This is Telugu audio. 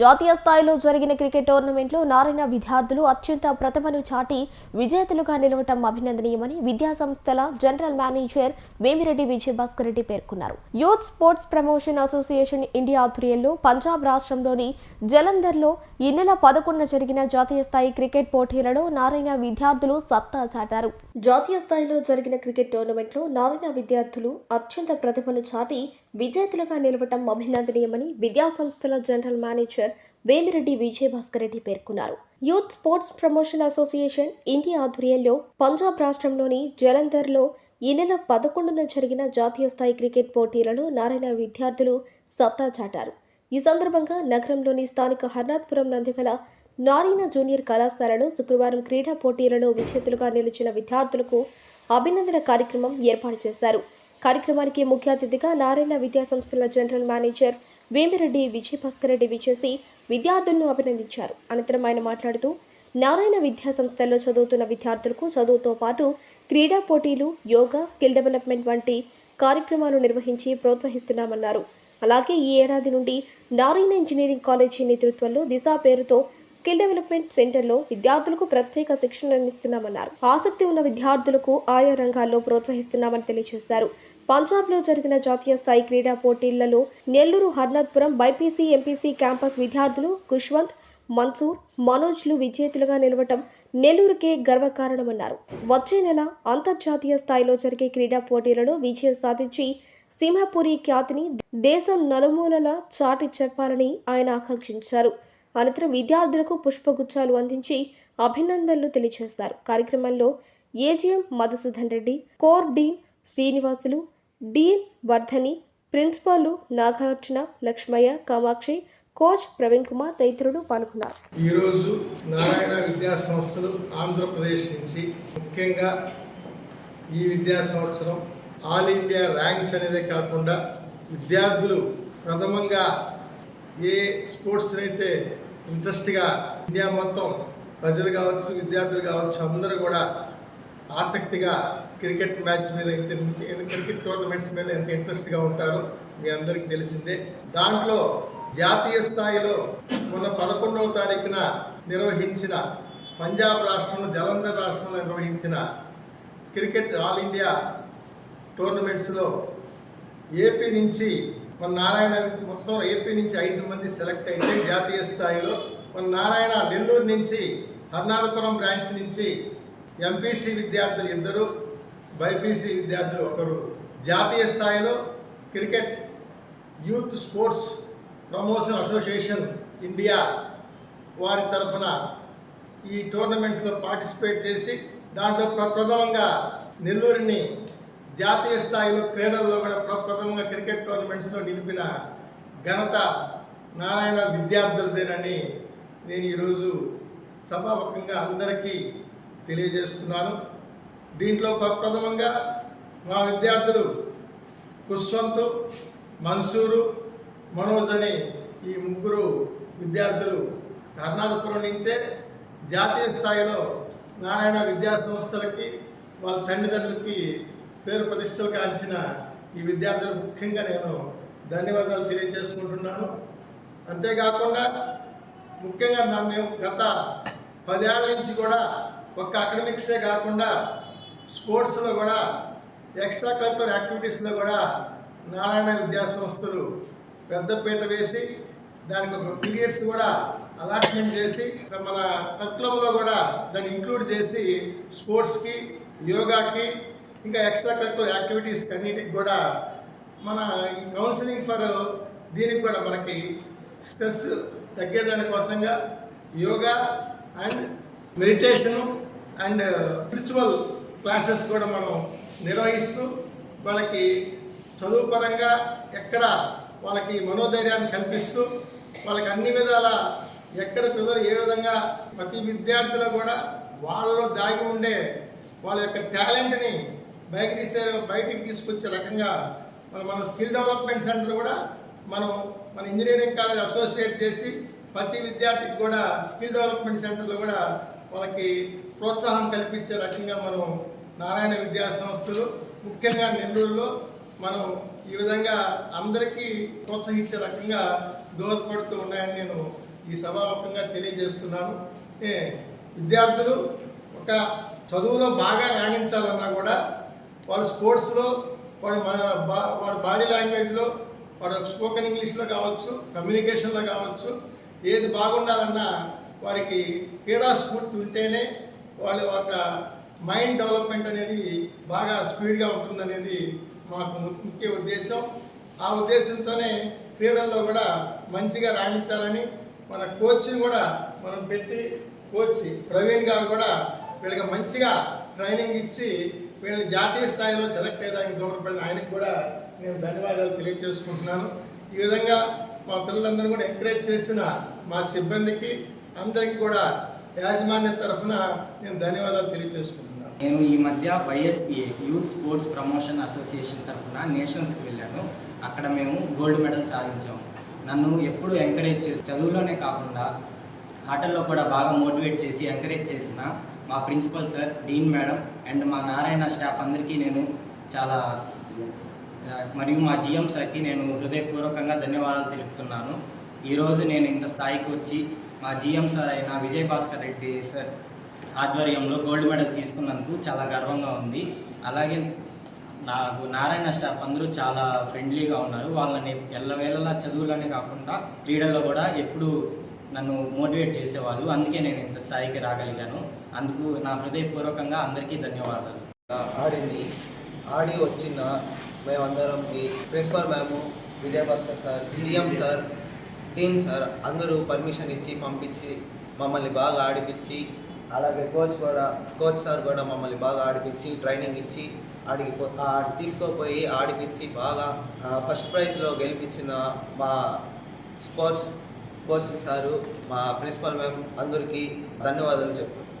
జాతీయ స్థాయిలో జరిగిన క్రికెట్ టోర్నమెంట్లో నారాయణ విద్యార్థులు అత్యంత ప్రతిభను చాటి విజేతలుగా నిలవటం అభినందనీయమని విద్యా సంస్థల జనరల్ మేనేజర్ వేమిరెడ్డి విజయభాస్కర్ రెడ్డి పేర్కొన్నారు. Youth sports promotion association India ఆధ్వర్యంలో పంజాబ్ రాష్ట్రంలోని జలంధర్లో ఈ నెల పదకొండున జరిగిన జాతీయ స్థాయి క్రికెట్ పోటీలలో నారాయణ విద్యార్థులు సత్తా చాటారు. జాతీయ స్థాయిలో జరిగిన క్రికెట్ టోర్నమెంట్లో నారాయణ విద్యార్థులు అత్యంత ప్రతిభను చాటి విజేతలుగా నిలవటం అభినందనీయమని విద్యాసంస్థల జనరల్ మేనేజర్ వేమిరెడ్డి విజయభాస్కర్ రెడ్డి పేర్కొన్నారు. Youth sports promotion association India ఆధ్వర్యంలో పంజాబ్ రాష్ట్రంలోని జలంధర్లో ఈ నెల పదకొండున జరిగిన జాతీయ స్థాయి క్రికెట్ పోటీలలో నారాయణ విద్యార్థులు సత్తా చాటారు. ఈ సందర్భంగా నగరంలోని స్థానిక హర్నాథ్పురం నందుగల నారాయణ జూనియర్ కళాశాలలో శుక్రవారం క్రీడా పోటీలలో విజేతలుగా నిలిచిన విద్యార్థులకు అభినందన కార్యక్రమం ఏర్పాటు చేశారు. కార్యక్రమానికి ముఖ్య అతిథిగా నారాయణ విద్యాసంస్థల జనరల్ మేనేజర్ వేమిరెడ్డి విజయభాస్కర్ రెడ్డి విచేసి విద్యార్థులను అభినందించారు. అనంతరం ఆయన మాట్లాడుతూ నారాయణ విద్యాసంస్థల్లో చదువుతున్న విద్యార్థులకు చదువుతో పాటు క్రీడా పోటీలు యోగా స్కిల్ డెవలప్మెంట్ వంటి కార్యక్రమాలు నిర్వహించి ప్రోత్సహిస్తున్నామన్నారు. అలాగే ఈ ఏడాది నుండి నారాయణ ఇంజనీరింగ్ కాలేజీ నేతృత్వంలో దిశ పేరుతో స్కిల్ డెవలప్మెంట్ సెంటర్లో విద్యార్థులకు ప్రత్యేక శిక్షణ అందిస్తున్నామన్నారు. ఆసక్తి ఉన్న విద్యార్థులకు ఆయా రంగాల్లో ప్రోత్సహిస్తున్నామని తెలియజేశారు. పంజాబ్లో జరిగిన జాతీయ స్థాయి క్రీడా పోటీలలో Nellore Harnathpuram BiPC MPC campus విద్యార్థులు కుష్వంత్ మన్సూర్ మనోజ్లు విజేతలుగా నిలవటం నెల్లూరుకే గర్వకారణమన్నారు వచ్చే నెల అంతర్జాతీయ స్థాయిలో జరిగే క్రీడా పోటీలలో విజయం సాధించి సింహపురి ఖ్యాతిని దేశం నలుమూలల చాటి చెప్పాలని ఆయన ఆకాంక్షించారు. అనంతరం విద్యార్థులకు పుష్పగుచ్చాలు అందించి అభినందనలు తెలియజేశారు. కార్యక్రమంలో AGM Madhusudhan Reddy core dean Srinivasulu dean Vardhani principal Nagarjuna Lakshmaiah Kamakshi coach Praveen Kumar తదితరులు పాల్గొన్నారు. ఈరోజు నారాయణ విద్యా సంస్థలు ఆంధ్రప్రదేశ్ నుంచి ముఖ్యంగా ఈ విద్యా సంవత్సరం ఆల్ ఇండియా ర్యాంక్స్ అనేదే కాకుండా విద్యార్థులు ప్రథమంగా ఏ స్పోర్ట్స్ అయితే ఇంట్రెస్ట్గా ఇండియా మొత్తం ప్రజలు కావచ్చు విద్యార్థులు కావచ్చు అందరూ కూడా ఆసక్తిగా క్రికెట్ మ్యాచ్ మీద ఎంత క్రికెట్ టోర్నమెంట్స్ మీద ఎంత ఇంట్రెస్ట్గా ఉంటారో మీ అందరికీ తెలిసిందే. దాంట్లో జాతీయ స్థాయిలో మొన్న పదకొండవ తారీఖున నిర్వహించిన పంజాబ్ రాష్ట్రంలో జలంధర్ రాష్ట్రంలో నిర్వహించిన క్రికెట్ ఆల్ ఇండియా టోర్నమెంట్స్లో ఏపీ నుంచి మన నారాయణ మొత్తం ఏపీ నుంచి ఐదు మంది సెలెక్ట్ అయితే జాతీయ స్థాయిలో మన నారాయణ నెల్లూరు నుంచి హర్నాథపురం బ్రాంచ్ నుంచి ఎంపీసీ విద్యార్థులు ఇద్దరు బైపీసీ విద్యార్థులు ఒకరు. జాతీయ స్థాయిలో cricket youth sports promotion association India వారి తరఫున ఈ టోర్నమెంట్స్లో పార్టిసిపేట్ చేసి దాంట్లో ప్ర- ప్రథమంగా నెల్లూరుని జాతీయ స్థాయిలో క్రీడల్లో కూడా ప్రప్రథమంగా క్రికెట్ టోర్నమెంట్స్లో నిలిపిన ఘనత నారాయణ విద్యార్థులదేనని నేను ఈరోజు సభాముఖంగా అందరికీ తెలియజేస్తున్నాను. దీంట్లో ప్ర- ప్రథమంగా మా విద్యార్థులు కుష్వంత్ మన్సూరు మనోజ్ అని ఈ ముగ్గురు విద్యార్థులు కర్ణాటకపురం నుంచే జాతీయ స్థాయిలో నారాయణ విద్యా సంస్థలకి వాళ్ళ తల్లిదండ్రులకి పేరు ప్రతిష్టలు కాల్చిన ఈ విద్యార్థులు ముఖ్యంగా నేను ధన్యవాదాలు తెలియజేసుకుంటున్నాను. అంతేకాకుండా ముఖ్యంగా మేము గత పదేళ్ళ నుంచి కూడా ఒక్క అకాడమిక్సే కాకుండా స్పోర్ట్స్లో కూడా ఎక్స్ట్రా కరికులర్ యాక్టివిటీస్లో కూడా నారాయణ విద్యా సంస్థలు పెద్దపీట వేసి దానికి ఒక పీరియడ్స్ కూడా అలాట్మెంట్ చేసి మన కరికులంలో కూడా దాన్ని ఇంక్లూడ్ చేసి స్పోర్ట్స్కి యోగాకి ఇంకా ఎక్స్ట్రా కరికులర్ యాక్టివిటీస్ అన్నిటికి కూడా మన ఈ కౌన్సిలింగ్ ఫర్ దీనికి కూడా మనకి స్ట్రెస్ తగ్గేదాని కోసంగా yoga and meditation and spiritual classes కూడా మనం నిర్వహిస్తూ వాళ్ళకి చదువు పరంగా ఎక్కడ వాళ్ళకి మనోధైర్యాన్ని కల్పిస్తూ వాళ్ళకి అన్ని విధాల ఎక్కడ చదువు ఏ విధంగా ప్రతి విద్యార్థులు కూడా వాళ్ళలో దాగి ఉండే వాళ్ళ యొక్క టాలెంట్ని బయట తీసే బయటికి తీసుకొచ్చే రకంగా మన మన స్కిల్ డెవలప్మెంట్ సెంటర్ కూడా మనం మన ఇంజనీరింగ్ కాలేజ్ అసోసియేట్ చేసి ప్రతి విద్యార్థికి కూడా స్కిల్ డెవలప్మెంట్ సెంటర్లో కూడా వాళ్ళకి ప్రోత్సాహం కల్పించే రకంగా మనం నారాయణ విద్యా సంస్థలు ముఖ్యంగా నెల్లూరులో మనం ఈ విధంగా అందరికీ ప్రోత్సహించే రకంగా దోహదపడుతూ ఉన్నాయని నేను ఈ సభాముఖంగా తెలియజేస్తున్నాను. విద్యార్థులు ఒక చదువులో బాగా రాణించాలన్నా కూడా వాళ్ళ స్పోర్ట్స్లో వాడు మన బా బాడీ లాంగ్వేజ్లో వాడు స్పోకెన్ ఇంగ్లీష్లో కావచ్చు కమ్యూనికేషన్లో కావచ్చు ఏది బాగుండాలన్నా వారికి క్రీడా స్ఫూర్తి ఉంటేనే వాళ్ళ ఒక మైండ్ డెవలప్మెంట్ అనేది బాగా స్పీడ్గా ఉంటుందనేది మాకు ముఖ్య ఉద్దేశం. ఆ ఉద్దేశంతోనే క్రీడల్లో కూడా మంచిగా రాణించాలని మన కోచ్ని కూడా మనం పెట్టి కోచ్ ప్రవీణ్ గారు కూడా వీళ్ళకి మంచిగా ట్రైనింగ్ ఇచ్చి వీళ్ళని జాతీయ స్థాయిలో సెలెక్ట్ అయ్యేదానికి దూరపడిన ఆయనకు కూడా నేను ధన్యవాదాలు తెలియజేసుకుంటున్నాను. ఈ విధంగా మా పిల్లలందరూ కూడా ఎంకరేజ్ చేసిన మా సిబ్బందికి అందరికీ కూడా యాజమాన్య తరఫున నేను ధన్యవాదాలు తెలియజేసుకుంటున్నాను. నేను ఈ మధ్య YSPA youth sports promotion association తరఫున నేషన్స్కి వెళ్ళాను. అక్కడ మేము గోల్డ్ మెడల్ సాధించాము నన్ను ఎప్పుడు ఎంకరేజ్ చేసి చదువులోనే కాకుండా ఆటల్లో కూడా బాగా మోటివేట్ చేసి ఎంకరేజ్ చేసిన మా principal sir dean madam and మా నారాయణ స్టాఫ్ అందరికీ నేను చాలా మరియు మా జిఎం సార్కి నేను హృదయపూర్వకంగా ధన్యవాదాలు తెలుపుతున్నాను. ఈరోజు నేను ఇంత స్థాయికి వచ్చి మా జిఎం సార్ అయిన విజయ్ భాస్కర్ రెడ్డి సార్ ఆధ్వర్యంలో గోల్డ్ మెడల్ తీసుకున్నందుకు చాలా గర్వంగా ఉంది. అలాగే నాకు నారాయణ స్టాఫ్ అందరూ చాలా ఫ్రెండ్లీగా ఉన్నారు. వాళ్ళని ఎల్లవేళలా చదువులనే కాకుండా క్రీడల్లో కూడా ఎప్పుడూ నన్ను మోటివేట్ చేసేవాళ్ళు. అందుకే నేను ఇంత స్థాయికి రాగలిగాను. అందుకు నా హృదయపూర్వకంగా అందరికీ ధన్యవాదాలు. ఆడింది. ఆడి వచ్చిన మేమందరంకి principal ma'am Vijayabhaskar sir GM sir team sir? అందరూ పర్మిషన్ ఇచ్చి పంపించి మమ్మల్ని బాగా ఆడిపించి అలాగే కోచ్ కూడా కోచ్ సార్ కూడా మమ్మల్ని బాగా ఆడిపించి ట్రైనింగ్ ఇచ్చి ఆడికి తీసుకోపోయి ఆడిపించి బాగా ఫస్ట్ ప్రైజ్లో గెలిపించిన మా స్పోర్ట్స్ కోచ్ సారు మా ప్రిన్సిపల్ మ్యామ్ అందరికీ ధన్యవాదాలు చెప్పు